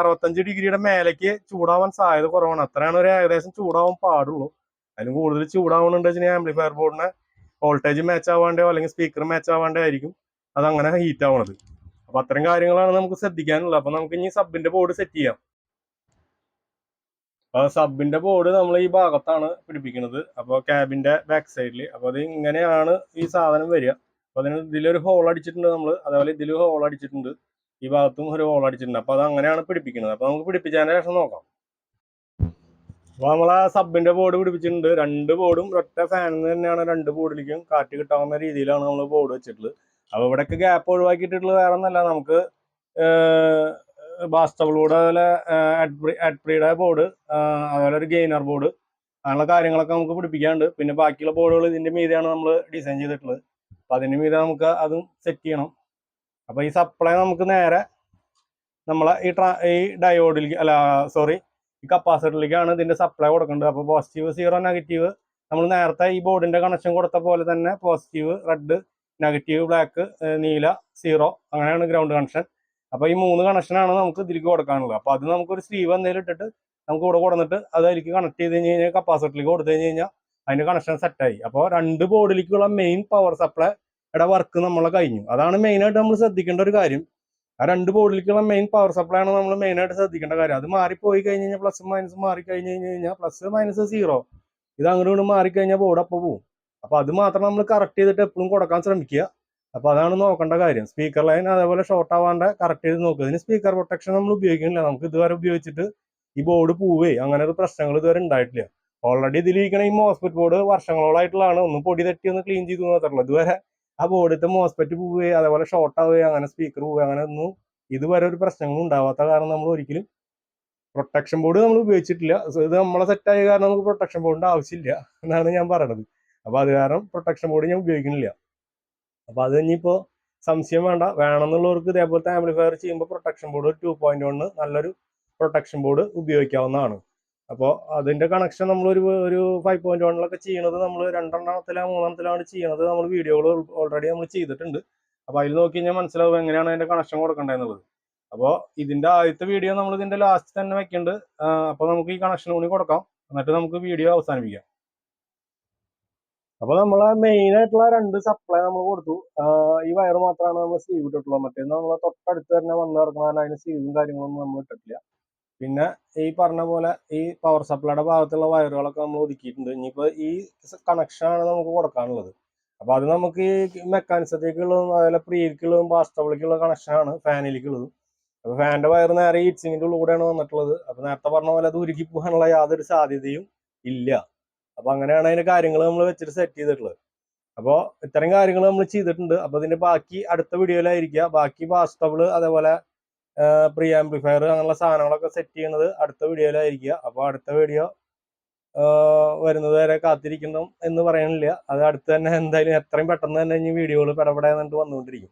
[SPEAKER 1] അറുപത്തഞ്ച് ഡിഗ്രിയുടെ മേലേക്ക് ചൂടാവാൻ സാധ്യത കുറവാണ്. അത്രയാണ് ഒരു ഏകദേശം ചൂടാവാൻ പാടുള്ളൂ. അതിലും കൂടുതൽ ചൂടാവണമെന്ന് വെച്ചാൽ ആംപ്ലിഫയർ ബോർഡിന് വോൾട്ടേജ് മാച്ച് ആവാണ്ടോ അല്ലെങ്കിൽ സ്പീക്കർ മാച്ച് ആവാണ്ടോ ആയിരിക്കും. അത് അങ്ങനെ ഹീറ്റ് ആവണത്. അപ്പൊ അത്തരം കാര്യങ്ങളാണ് നമുക്ക് ശ്രദ്ധിക്കാനുള്ളത്. അപ്പൊ നമുക്ക് ഇനി സബിന്റെ ബോർഡ് സെറ്റ് ചെയ്യാം. അപ്പൊ സബിന്റെ ബോർഡ് നമ്മൾ ഈ ഭാഗത്താണ് പിടിപ്പിക്കുന്നത്. അപ്പോൾ ക്യാബിന്റെ ബാക്ക് സൈഡിൽ അപ്പോൾ അത് ഇങ്ങനെയാണ് ഈ സാധനം വരിക. അപ്പൊ അതിന് ഇതിലൊരു ഹോൾ അടിച്ചിട്ടുണ്ട് നമ്മൾ അതേപോലെ ഇതിൽ ഹോൾ അടിച്ചിട്ടുണ്ട്. ഈ ഭാഗത്തും ഒരു ഹോൾ അടിച്ചിട്ടുണ്ട്. അപ്പൊ അത് അങ്ങനെയാണ് പിടിപ്പിക്കുന്നത്. അപ്പൊ നമുക്ക് പിടിപ്പിച്ചതിന് ശേഷം നോക്കാം. അപ്പൊ ആ സബിന്റെ ബോർഡ് പിടിപ്പിച്ചിട്ടുണ്ട്. രണ്ട് ബോർഡും ഒറ്റ ഫാനിൽ തന്നെയാണ് രണ്ട് ബോർഡിലേക്കും കാറ്റ് കിട്ടാവുന്ന രീതിയിലാണ് നമ്മൾ ബോർഡ് വെച്ചിട്ടുള്ളത്. അപ്പൊ ഇവിടേക്ക് ഗ്യാപ്പ് ഒഴിവാക്കിയിട്ടുള്ളത് വേറെ ഒന്നല്ല. നമുക്ക് ബാസ്റ്റബിൾ അതുപോലെ അഡ്പ്രിയുടെ ബോർഡ് അതുപോലെ ഒരു ഗെയിനർ ബോർഡ് അങ്ങനെയുള്ള കാര്യങ്ങളൊക്കെ നമുക്ക് പിടിപ്പിക്കാണ്ട് പിന്നെ ബാക്കിയുള്ള ബോർഡുകൾ ഇതിന്റെ മീതെയാണ് നമ്മൾ ഡിസൈൻ ചെയ്തിട്ടുള്ളത്. അപ്പൊ അതിന്റെ മീതെ നമുക്ക് അതും സെറ്റ് ചെയ്യണം. അപ്പൊ ഈ സപ്ലൈ നമുക്ക് നേരെ നമ്മളെ ഈ ട്രാ ഈ ഡയോഡിലേക്ക് അല്ല സോറി ഈ കപ്പാസിറ്ററിലേക്കാണ് ഇതിന്റെ സപ്ലൈ കൊടുക്കേണ്ടത്. അപ്പോൾ പോസിറ്റീവ് സീറോ നെഗറ്റീവ് നമ്മൾ നേരത്തെ ഈ ബോർഡിന്റെ കണക്ഷൻ കൊടുത്ത പോലെ തന്നെ പോസിറ്റീവ് റെഡ് നെഗറ്റീവ് ബ്ലാക്ക് നീല സീറോ അങ്ങനെയാണ് ഗ്രൗണ്ട് കണക്ഷൻ അപ്പോൾ ഈ മൂന്ന് കണക്ഷനാണ് നമുക്ക് ഇതിലേക്ക് കൊടുക്കാനുള്ളത്. അപ്പോൾ അത് നമുക്കൊരു സ്ലീവ് എന്തെങ്കിലും ഇട്ടിട്ട് നമുക്ക് ഇവിടെ കൊടുത്തിട്ട് അത് അതിലേക്ക് കണക്ട് ചെയ്ത് കഴിഞ്ഞ് കഴിഞ്ഞാൽ കപ്പാസിറ്ററിലേക്ക് കൊടുത്തു കഴിഞ്ഞ് കഴിഞ്ഞാൽ അതിന്റെ കണക്ഷൻ സെറ്റായി അപ്പോൾ രണ്ട് ബോർഡിലേക്കുള്ള മെയിൻ പവർ സപ്ലൈയുടെ വർക്ക് നമ്മളെ കഴിഞ്ഞു. അതാണ് മെയിനായിട്ട് നമ്മൾ ശ്രദ്ധിക്കേണ്ട ഒരു കാര്യം. ആ രണ്ട് ബോർഡിലേക്കുള്ള മെയിൻ പവർ സപ്ലൈ ആണ് നമ്മൾ മെയിൻ ആയിട്ട് ശ്രദ്ധിക്കേണ്ട കാര്യം. അത് മാറിപ്പോയി കഴിഞ്ഞ് കഴിഞ്ഞാൽ പ്ലസ് മൈനസ് മാറി കഴിഞ്ഞ് കഴിഞ്ഞ് കഴിഞ്ഞാൽ പ്ലസ് മൈനസ് സീറോ ഇത് അങ്ങോട്ട് മാറിക്കഴിഞ്ഞാൽ ബോർഡ് അപ്പോൾ പോകും അപ്പൊ അത് മാത്രം നമ്മൾ കറക്റ്റ് ചെയ്തിട്ട് എപ്പോഴും കൊടുക്കാൻ ശ്രമിക്കുക. അപ്പൊ അതാണ് നോക്കേണ്ട കാര്യം. സ്പീക്കർ ലൈൻ അതേപോലെ ഷോർട്ട് ആവാണ്ട് കറക്റ്റ് ചെയ്ത് നോക്കുക. ഇതിന് സ്പീക്കർ പ്രൊട്ടക്ഷൻ നമ്മൾ ഉപയോഗിക്കുന്നില്ല. നമുക്ക് ഇതുവരെ ഉപയോഗിച്ചിട്ട് ഈ ബോർഡ് പോവേ. അങ്ങനെ ഒരു പ്രശ്നങ്ങൾ ഇതുവരെ ഉണ്ടായിട്ടില്ല. ഓൾറെഡി ഇതിലിരിക്കണ ഈ മോസ്പെറ്റ് ബോർഡ് വർഷങ്ങളോളായിട്ടുള്ളതാണ്. ഒന്ന് പൊടി തട്ടി ഒന്ന് ക്ലീൻ ചെയ്തു മാത്രമല്ല ഇതുവരെ ആ ബോർഡിത്തെ മോസ്പെറ്റ് പോവുകയെ അതേപോലെ ഷോർട്ട് ആവുകയും അങ്ങനെ സ്പീക്കർ പോവുക അങ്ങനെ ഒന്നും ഇതുവരെ ഒരു പ്രശ്നങ്ങളും ഉണ്ടാവാത്ത കാരണം നമ്മൾ ഒരിക്കലും പ്രൊട്ടക്ഷൻ ബോർഡ് നമ്മൾ ഉപയോഗിച്ചിട്ടില്ല. ഇത് നമ്മളെ സെറ്റായ കാരണം നമുക്ക് പ്രൊട്ടക്ഷൻ ബോർഡിന്റെ ആവശ്യമില്ല എന്നാണ് ഞാൻ പറയണത്. അപ്പൊ അത് കാരണം പ്രൊട്ടക്ഷൻ ബോർഡ് ഞാൻ ഉപയോഗിക്കുന്നില്ല. അപ്പോൾ അത് ഇനിയിപ്പോ സംശയം വേണ്ട. വേണമെന്നുള്ളവർക്ക് ഇതേപോലത്തെ ആംപ്ലിഫയർ ചെയ്യുമ്പോൾ protection board two point one നല്ലൊരു പ്രൊട്ടക്ഷൻ ബോർഡ് ഉപയോഗിക്കാവുന്നതാണ്. അപ്പോൾ അതിന്റെ കണക്ഷൻ നമ്മൾ ഒരു ഒരു ഫൈവ് പോയിന്റ് വണ്ണിലൊക്കെ ചെയ്യണത് നമ്മൾ രണ്ടെണ്ണത്തിലാണ് മൂന്നെണ്ണത്തിലാണ് ചെയ്യണത് നമ്മൾ വീഡിയോകൾ ഓൾറെഡി നമ്മൾ ചെയ്തിട്ടുണ്ട്. അപ്പോൾ അതിൽ നോക്കി കഴിഞ്ഞാൽ മനസ്സിലാവും എങ്ങനെയാണ് അതിന്റെ കണക്ഷൻ കൊടുക്കേണ്ടതെന്നുള്ളത് അപ്പോൾ ഇതിന്റെ ആദ്യത്തെ വീഡിയോ നമ്മൾ ഇതിന്റെ ലാസ്റ്റ് തന്നെ വെക്കുന്നുണ്ട് അപ്പോൾ നമുക്ക് ഈ കണക്ഷൻ കൂടി കൊടുക്കാം. എന്നിട്ട് നമുക്ക് വീഡിയോ അവസാനിപ്പിക്കാം. അപ്പൊ നമ്മളെ മെയിൻ ആയിട്ടുള്ള രണ്ട് സപ്ലൈ നമ്മൾ കൊടുത്തു. ഈ വയർ മാത്രമാണ് നമ്മൾ സീവ് ഇട്ടിട്ടുള്ളത്. മറ്റേ നമ്മളെ തൊട്ടടുത്ത് തന്നെ വന്ന് കിടക്കുന്ന അതിന് സീവും കാര്യങ്ങളൊന്നും നമ്മൾ ഇട്ടിട്ടില്ല. പിന്നെ ഈ പറഞ്ഞ പോലെ ഈ പവർ സപ്ലൈയുടെ ഭാഗത്തുള്ള വയറുകളൊക്കെ നമ്മൾ ഒതുക്കിയിട്ടുണ്ട്. ഇനിയിപ്പോ ഈ കണക്ഷൻ ആണ് നമുക്ക് കൊടുക്കാനുള്ളത്. അപ്പൊ അത് നമുക്ക് ഈ മെക്കാനിസത്തേക്കുള്ളതും അതുപോലെ പ്രീക്കുള്ളതും ബാസ്റ്റബിളിക്കുള്ള കണക്ഷനാണ് ഫാനിലേക്കുള്ളതും അപ്പൊ ഫാനിന്റെ വയർ നേരെ ഹീറ്റ്സിങ്ങിന്റെ ഉള്ളിലൂടെയാണ് വന്നിട്ടുള്ളത്. അപ്പൊ നേരത്തെ പറഞ്ഞ പോലെ അത് ഉരുക്കി പോകാനുള്ള യാതൊരു സാധ്യതയും ഇല്ല. അപ്പൊ അങ്ങനെയാണ് അതിന്റെ കാര്യങ്ങൾ നമ്മൾ വെച്ചിട്ട് സെറ്റ് ചെയ്തിട്ടുള്ളത്. അപ്പോൾ ഇത്തരം കാര്യങ്ങൾ നമ്മൾ ചെയ്തിട്ടുണ്ട്. അപ്പോൾ ഇതിന്റെ ബാക്കി അടുത്ത വീഡിയോയിലായിരിക്കുക ബാക്കി ബാസ്റ്റബിൾ അതേപോലെ പ്രീ ആംപ്ലിഫയർ അങ്ങനെയുള്ള സാധനങ്ങളൊക്കെ സെറ്റ് ചെയ്യുന്നത് അടുത്ത വീഡിയോയിലായിരിക്കുക അപ്പോൾ അടുത്ത വീഡിയോ വരുന്നത് വരെ കാത്തിരിക്കണം എന്ന് പറയണില്ല അത് അടുത്ത് തന്നെ എന്തായാലും എത്രയും പെട്ടെന്ന് തന്നെ ഇനി വീഡിയോകൾ പെടപെടാന്നിട്ട് വന്നുകൊണ്ടിരിക്കും.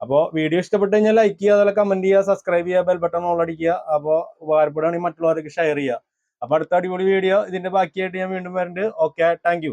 [SPEAKER 1] അപ്പോൾ വീഡിയോ ഇഷ്ടപ്പെട്ട് കഴിഞ്ഞാൽ ലൈക്ക് ചെയ്യുക അതുപോലെ കമന്റ് ചെയ്യുക സബ്സ്ക്രൈബ് ചെയ്യുക ബെൽ ബട്ടൺ ഓൾ അടിക്കുക. അപ്പോൾ ഉപകാരപ്പെടുകയാണെങ്കിൽ മറ്റുള്ളവർക്ക് ഷെയർ ചെയ്യുക. അപ്പോൾ അടുത്ത അടിപൊളി വീഡിയോ ഇതിന്റെ ബാക്കിയായിട്ട് ഞാൻ വീണ്ടും വരുന്നുണ്ട് ഓക്കെ താങ്ക്